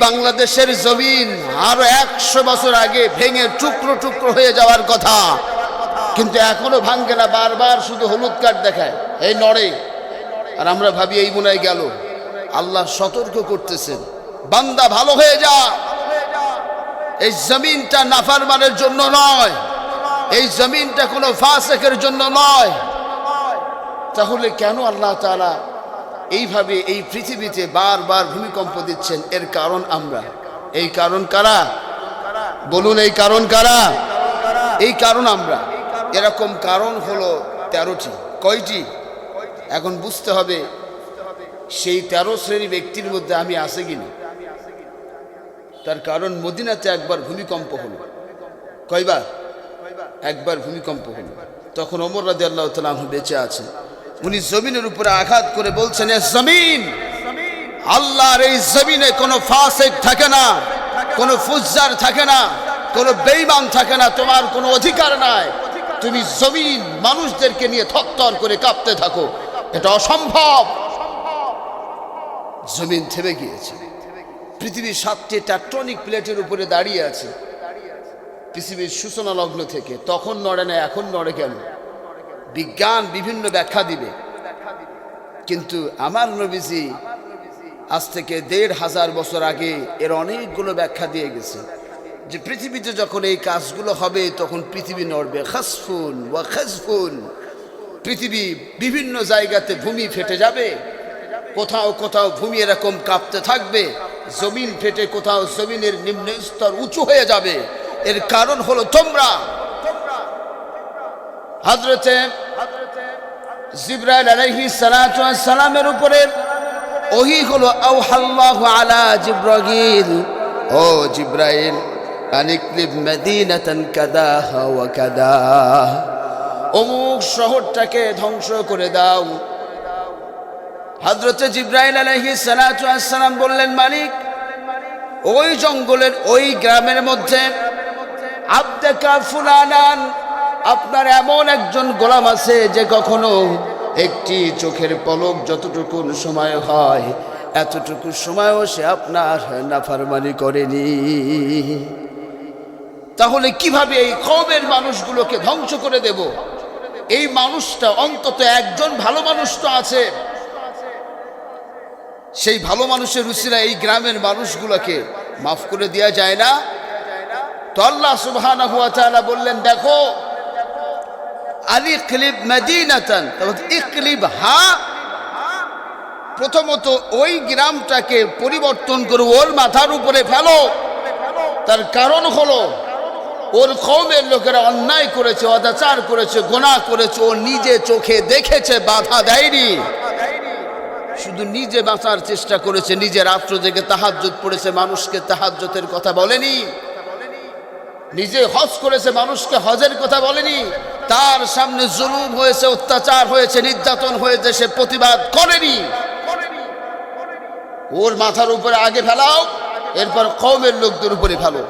বাংলাদেশের জমিন আরও একশো বছর আগে ভেঙে টুকরো টুকরো হয়ে যাওয়ার কথা। কিন্তু এখনও ভাঙ্গে না, বারবার শুধু হলুদ কাঠ দেখায়। এই নড়ে। আর আমরা ভাবি এই মনে হয় গেল। আল্লাহ সতর্ক করতেছেন। বান্দা ভালো হয়ে যা। এই জমিনটা নাফারমানের জন্য নয়। এই জমিনটা কোনো ফাসেকের জন্য নয়। তাহলে কেন আল্লাহ তাআলা এইভাবে এই পৃথিবীতে বারবার ভূমিকম্প দিচ্ছেন। এর কারণ আমরা। এই কারণ কারা? বলুন, এই কারণ কারা? এই কারণ আমরা। এরকম কারণ হলো তেরোটি। কয়টি? এখন বুঝতে হবে, সেই তেরো শ্রেণি ব্যক্তির মধ্যে আমি আসে কিনা? তার কারণ মদিনাতে একবার ভূমিকম্প হলো। কয়বার? একবার ভূমিকম্প হলো। তখন ওমর রাজি আল্লাহ তালাহ বেঁচে আছে উনি জমিনের উপরে আঘাত করে বলছেন জমিন, আল্লাহর এই জমিনে কোনো ফাসেক থাকে না, কোনো ফুজ্জার থাকে না, কোনো বেইমান থাকে না, তোমার কোনো অধিকার নাই। তুমি জমিন মানুষদেরকে নিয়ে থরথর করে কাঁপতে থাকো। এটা অসম্ভব। জমিন থেমে গিয়েছে। পৃথিবীর সাতটি ট্যাকটনিক প্লেটের উপরে দাঁড়িয়ে আছে। পৃথিবীর সূচনা লগ্ন থেকে। তখন নড়ে না, এখন নড়ে কেন? বিজ্ঞান বিভিন্ন ব্যাখ্যা দিবে। কিন্তু আমার নবীজি আজ থেকে দেড় হাজার বছর আগে এর অনেকগুলো ব্যাখ্যা দিয়ে গেছে যে পৃথিবীতে যখন এই কাজগুলো হবে, তখন পৃথিবী নড়বে। খাসফুন ওয়া খাসফুন। পৃথিবী বিভিন্ন জায়গাতে ভূমি ফেটে যাবে, কোথাও কোথাও ভূমি এরকম কাঁপতে থাকবে, জমিন ফেটে কোথাও জমিনের নিম্ন স্তর উঁচু হয়ে যাবে। এর কারণ হলো তোমরা হজরতে জিব্রাইল সালাতু সালামের উপরে ওহি হলো, আওহাল্লাহু আলা জিব্রাইল ও জিব্রাইল আনিকলিব মদিনাতান কাদাহা ওয়া কাদা অমুক শহরটাকে ধ্বংস করে দাও। হজরতে জিব্রাইল সালাতু সালাম বললেন মালিক ওই জঙ্গলের ওই গ্রামের মধ্যে আব্দেকা ফুলানান আপনার এমন একজন গোলাম আছে যে কখনো একটি চোখের পলক যতটুকু সময় হয়, এতটুকু সময়ও সে আপনার নাফারমানি করেনি। তাহলে কীভাবে এই কমের মানুষগুলোকে ধ্বংস করে দেব? এই মানুষটা অন্তত একজন ভালো মানুষ তো আছে। সেই ভালো মানুষের রুচিরা এই গ্রামের মানুষগুলোকে মাফ করে দেওয়া যায় না। তো আল্লাহ তাআলা বললেন, দেখো আলি ক্লিব মদিনাতান। ইকলিব হা। প্রথমত ওই গ্রামটাকে পরিবর্তন করে ওর মাথার উপরে ফেলো। তার কারণ হলো, ওর কৌমের লোকেরা অন্যায় করেছে, অত্যাচার করেছে, গোনা করেছে, ও নিজে চোখে দেখেছে, বাধা দেয়নি। শুধু নিজে বাঁচার চেষ্টা করেছে নিজে রাত্র জেগে তাহাজ্জুদ পড়েছে, মানুষকে তাহাজ্জতের কথা বলেনি। নিজে হজ করেছে, মানুষকে হজের কথা বলেনি। তার সামনে জুলুম হয়েছে, অত্যাচার হয়েছে, নির্যাতন হয়েছে, সে প্রতিবাদ করেনি। ওর মাথার উপরে আগে ফেলাও, এরপর কমের লোকদের উপরে ফেলো।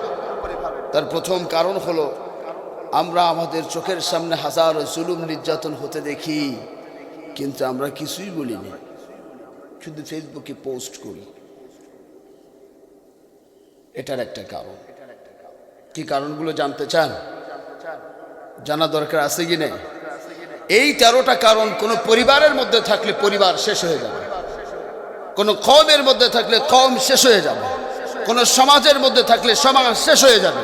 তার প্রথম কারণ হলো, আমরা আমাদের চোখের সামনে হাজার জুলুম, নির্যাতন হতে দেখি, কিন্তু আমরা কিছুই বলিনি। শুধু ফেসবুকে পোস্ট করি। এটার একটা কারণ। কি কারণগুলো জানতে চান? জানা দরকার আছে কি নেই? এই তেরোটা কারণ কোনো পরিবারের মধ্যে থাকলে পরিবার শেষ হয়ে যাবে। কোনো কমের মধ্যে থাকলে কম শেষ হয়ে যাবে। কোনো সমাজের মধ্যে থাকলে সমাজ শেষ হয়ে যাবে।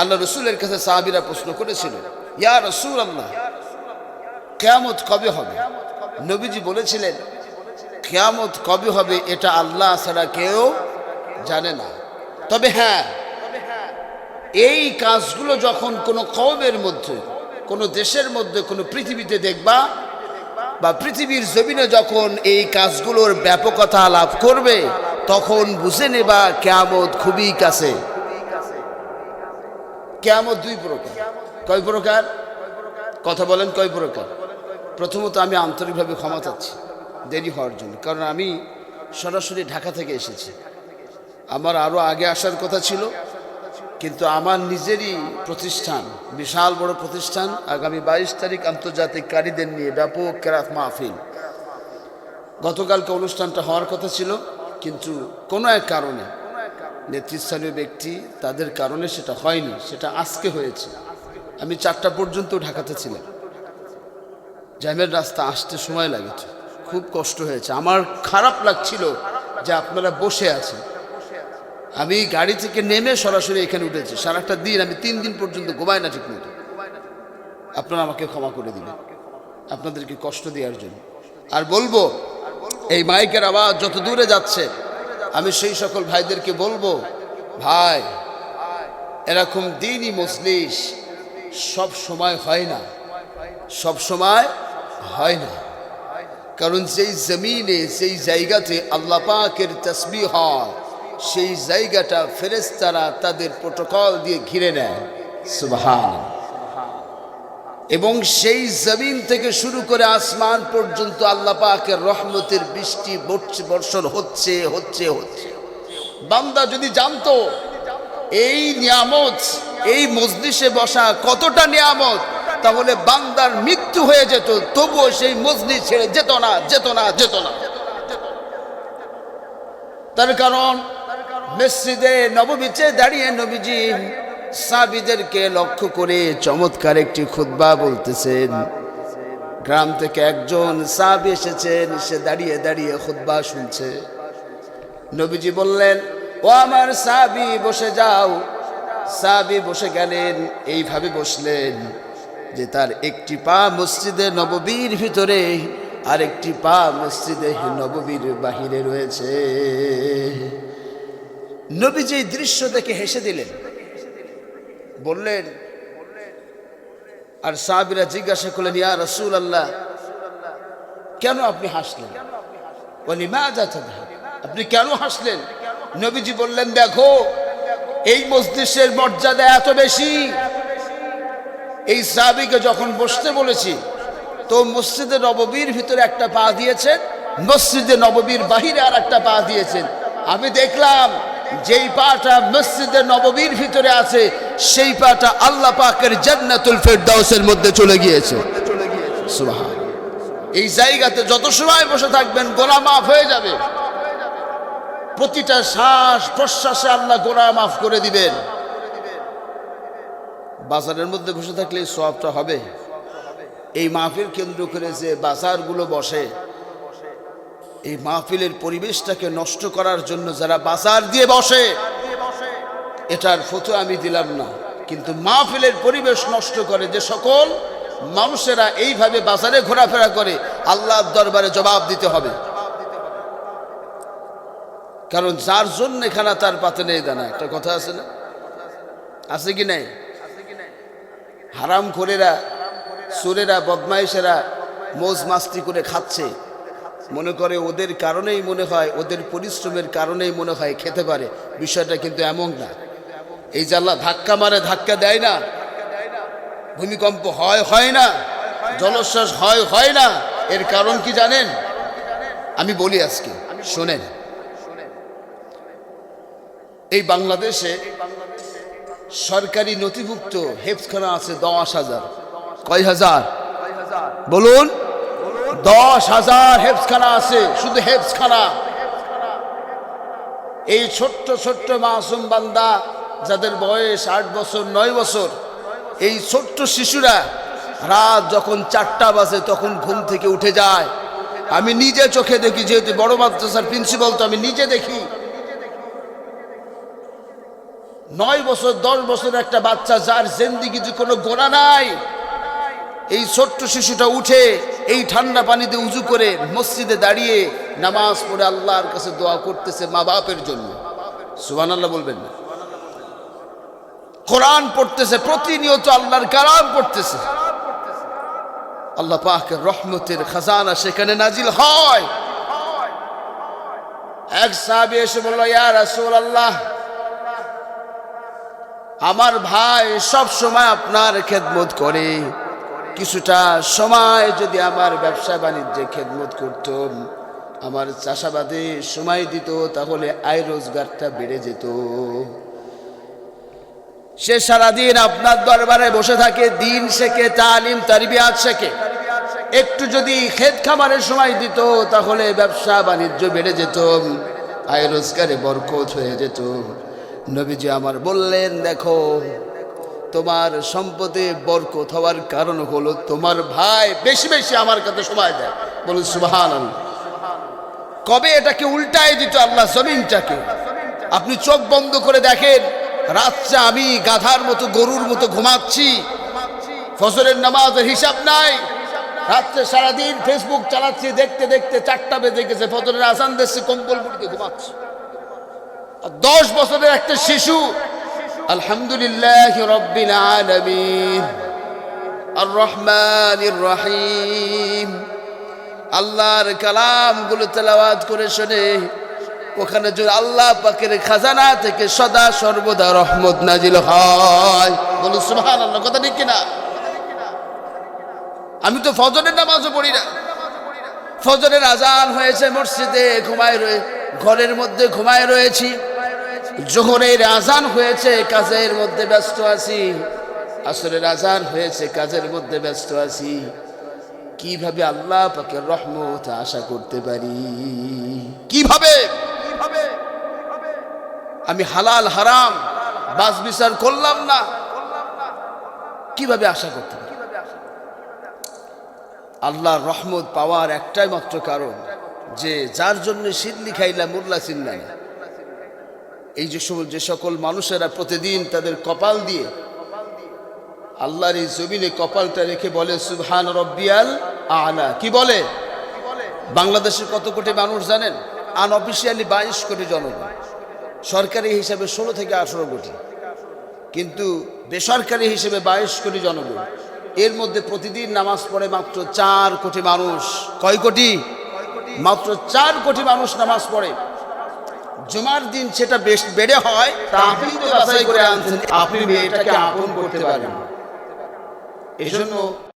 আল্লাহ রসুলের কাছে সাহাবিরা প্রশ্ন করেছিল, ইয়া রসুল আল্লাহ কেয়ামত কবে হবে? নবীজি বলেছিলেন, কেয়ামত কবে হবে এটা আল্লাহ ছাড়া কেউ জানে না। তবে হ্যাঁ এই কাজগুলো যখন কোনো কমের মধ্যে, কোনো দেশের মধ্যে, কোনো পৃথিবীতে দেখবা, বা পৃথিবীর জমিনে যখন এই কাজগুলোর ব্যাপকতা লাভ করবে, তখন বুঝে নেবা কেয়ামত খুবই কাছে। কেয়ামত দুই প্রকার। কয় প্রকার? কথা বলেন কয় প্রকার? প্রথমত আমি আন্তরিকভাবে ক্ষমা চাচ্ছি, দেরি হওয়ার জন্য। কারণ আমি সরাসরি ঢাকা থেকে এসেছি। আমার আরও আগে আসার কথা ছিল। কিন্তু আমার নিজেরই প্রতিষ্ঠান, বিশাল বড় প্রতিষ্ঠান, আগামী বাইশ তারিখ আন্তর্জাতিক কারীদের নিয়ে ব্যাপক কেরাত মাহফিল। গতকালকে অনুষ্ঠানটা হওয়ার কথা ছিল, কিন্তু কোনো এক কারণে নেতৃস্থানীয় ব্যক্তি তাদের কারণে সেটা হয়নি, সেটা আজকে হয়েছে। আমি চারটা পর্যন্ত ঢাকাতে ছিলাম। জ্যামের রাস্তা আসতে সময় লাগেছে, খুব কষ্ট হয়েছে। আমার খারাপ লাগছিল যে আপনারা বসে আছেন। আমি গাড়ি থেকে নেমে সরাসরি এখানে উঠেছি। সারাটা দিন আমি তিন দিন পর্যন্ত ঘুমাই না ঠিক মতো আপনারা আমাকে ক্ষমা করে দিলেন আপনাদেরকে কষ্ট দেওয়ার জন্য। আর বলব, এই মাইকের আওয়াজ যত দূরে যাচ্ছে, আমি সেই সকল ভাইদেরকে বলব, ভাই, এরকম দিনই মজলিস সব সময় হয় না। সব সময় হয় না। কারণ যেই জমিনে, যেই জায়গাতে আল্লাহ পাকের তসবি হয় সেই জায়গাটা ফেরেস্তারা তাদের প্রোটোকল দিয়ে ঘিরে নেয়। সুবহান এবং সেই জমিন থেকে শুরু করে আসমান পর্যন্ত আল্লাহ পাকের রহমতের বৃষ্টি বর্ষ- বর্ষণ হচ্ছে হচ্ছে হচ্ছে। বান্দা যদি জানতো এই নিয়ামত, এই মজলিসে বসা কতটা নিয়ামত, তাহলে বান্দার মৃত্যু হয়ে যেত, তবুও সেই মজলিস ছেড়ে যেত না যেত না যেত না। তার কারণ মসজিদে নববীচে দাঁড়িয়ে নবীজি সাবিদেরকে লক্ষ্য করে চমৎকার একটি খুতবা বলতেছেন। গ্রাম থেকে একজন সাবি এসেছেন, সে দাঁড়িয়ে দাঁড়িয়ে খুতবা শুনছে। নবীজি বললেন, ও আমার সাবি বসে যাও। সাবি বসে গেলেন, এইভাবে বসলেন যে তার একটি পা মসজিদে নববীর ভিতরে আর একটি পা মসজিদে নববীর বাহিরে রয়েছে। নবীজি দৃশ্য দেখে হেসে দিলেন, বললেন, আর সাহাবিরা জিজ্ঞাসা করলেন, ইয়া রসুল আল্লাহ কেন আপনি হাসলেন? বলি, মা আপনি কেন হাসলেন? নবীজি বললেন, দেখো, এই মসজিদের মর্যাদা এত বেশি। এই সাহাবিকে যখন বসতে বলেছি, তো মসজিদে নববীর ভিতরে একটা পা দিয়েছেন, মসজিদে নববীর বাহিরে আর একটা পা দিয়েছেন। আমি দেখলাম যেই পাটা মসজিদে নববীর ভিতরে আছে, সেই পাটা আল্লাহ পাকের জান্নাতুল ফেরদাউসের মধ্যে চলে গিয়েছে। এই জায়গাতে যত সময় বসে থাকবেন গোলা মাফ হয়ে যাবে। প্রতিটা শ্বাস প্রশ্বাসে আল্লাহ গোনা মাফ করে দিবেন। বাজারের মধ্যে বসে থাকলে সবটা হবে। এই মাহফিল কেন্দ্র করে যে বাজারগুলো বসে এই মাহফিলের পরিবেশটাকে নষ্ট করার জন্য যারা বাজার দিয়ে বসে, এটার ফটো আমি দিলাম না। কিন্তু মাহফিলের পরিবেশ নষ্ট করে যে সকল মানুষেরা এইভাবে বাজারে ঘোরাফেরা করে, আল্লাহর দরবারে জবাব দিতে হবে। কারণ যার জন্য এখানে তার পাতে নেই দানা। একটা কথা আছে না? আছে কি নাই? হারাম খোরেরা সুরেরা বদমাইশেরা মোজ মাস্তি করে খাচ্ছে। মনে করে ওদের কারণেই মনে হয়, ওদের পরিশ্রমের কারণেই মনে হয় খেতে পারে। বিষয়টা কিন্তু এমন না। এই যে আল্লাহ ধাক্কা মারে, ধাক্কা দেয় না। ভূমিকম্প হয় হয় না। জলশ্বাস হয় হয় না। এর কারণ কি জানেন? আমি বলি আজকে, শোনেন। এই বাংলাদেশে সরকারি নথিভুক্ত হেফখানা আছে দশ হাজার। কয় হাজার? বলুন। দশ হাজার হেফখানা আছে, শুধু হেফখানা এই ছোট্ট ছোট্ট মাসুম বান্দা, যাদের বয়স আট বছর, নয় বছর, এই ছোট্ট শিশুরা রাত যখন চারটা বাজে, তখন ঘুম থেকে উঠে যায়। আমি নিজে চোখে দেখি, যেহেতু বড় মাদ্রাসার প্রিন্সিপাল, তো আমি নিজে দেখি। নয় বছর, দশ বছর একটা বাচ্চা, যার জেন্দিগিতে কোনো গোনা নাই। এই ছোট্ট শিশুটা উঠে এই ঠান্ডা পানিতে উজু করে মসজিদে দাঁড়িয়ে নামাজ পড়ে আল্লাহর কাছে দোয়া করতেছে মা বাপের জন্য। সুবান আল্লাহ বলবেন না। কোরআন পড়তেছে, প্রতিনিয়ত আল্লাহর কালাম পড়তেছে। আল্লাহ পাকের রহমতের খাজানা সেখানে নাজিল হয়। এক সাহাবি এসে আল্লাহ আমার ভাই সব সময় আপনার খেদমত করে। কিছুটা সময় যদি আমার ব্যবসা বাণিজ্যে খেদমত করত, আমার চাষাবাদে সময় দিত, তাহলে আয় রোজগারটা বেড়ে যেত। সে সারাদিন আপনার দরবারে বসে থাকে, দিন শেখে, তালিম, তারবিয়াত শেখে। একটু যদি ক্ষেত খামারের সময় দিত, তাহলে ব্যবসা বাণিজ্য বেড়ে যেত, আয় রোজগারে বরকত হয়ে যেত। নবীজি আমার বললেন, দেখো তোমার সম্পদে বরকত হওয়ার কারণ হলো তোমার ভাই বেশি বেশি আমার কাছে সময় দেয়। বলুন সুবাহান কবে এটাকে উল্টায় দিত আল্লাহ জমিনটাকে? আপনি চোখ বন্ধ করে দেখেন রাত্রে আমি গাধার মতো, গরুর মতো ঘুমাচ্ছি। ফসলের নামাজের হিসাব নাই। রাত্রে সারাদিন ফেসবুক চালাচ্ছি, দেখতে দেখতে চারটা বেজে গেছে। ফজরের আসান দিচ্ছে কম্বল মুড়িতে ঘুমাচ্ছি দশ বছরের একটা শিশু আলহামদুলিল্লাহ রব্বিল আলামিন। আর রহমান রহিম। আল্লাহর কালামগুলো তেলাওয়াত করে শোনে ওখানে যদি আল্লাহ পাকের খাজানা থেকে সদা সর্বদা রহমত নাজিল হয়। বলুন সুবহান আল্লাহ কথা ঠিক কিনা? আমি তো ফজরের নামাজও পড়ি না। ফজরের আজান হয়েছে মসজিদে, ঘুমায় রয়ে ঘরের মধ্যে ঘুমায় রয়েছি। জোহরের আজান হয়েছে, কাজের মধ্যে ব্যস্ত আছি। আসরের আজান হয়েছে, কাজের মধ্যে ব্যস্ত আছি। কীভাবে আল্লাহ পাকের রহমত আশা করতে পারি? কীভাবে? আমি হালাল, হারাম, বাস বিচার করলাম না। কীভাবে আশা করতে পারি? আল্লাহর রহমত পাওয়ার একটাই মাত্র কারণ, যে যার জন্য সিল্লি খাইলা মুরলা চিল্লা না এই যে সকল যে সকল মানুষেরা প্রতিদিন তাদের কপাল দিয়ে আল্লাহর এই জমিনে কপালটা রেখে বলে, সুবহান রব্বিয়াল আলা। কি বলে? বাংলাদেশের কত কোটি মানুষ জানেন? আনঅফিসিয়ালি বাইশ কোটি জনগণ। সরকারি হিসাবে ষোলো থেকে আঠেরো কোটি। কিন্তু বেসরকারি হিসেবে বাইশ কোটি জনগণ। এর মধ্যে প্রতিদিন নামাজ পড়ে মাত্র চার কোটি মানুষ। কয় কোটি? মাত্র চার কোটি মানুষ নামাজ পড়ে। জুমার দিন সেটা বেশ বেড়ে হয় তা আপনি তো বাছাই করে আনছেন। আপনি মেয়েটাকে আপন করতে পারেন। এজন্য জন্য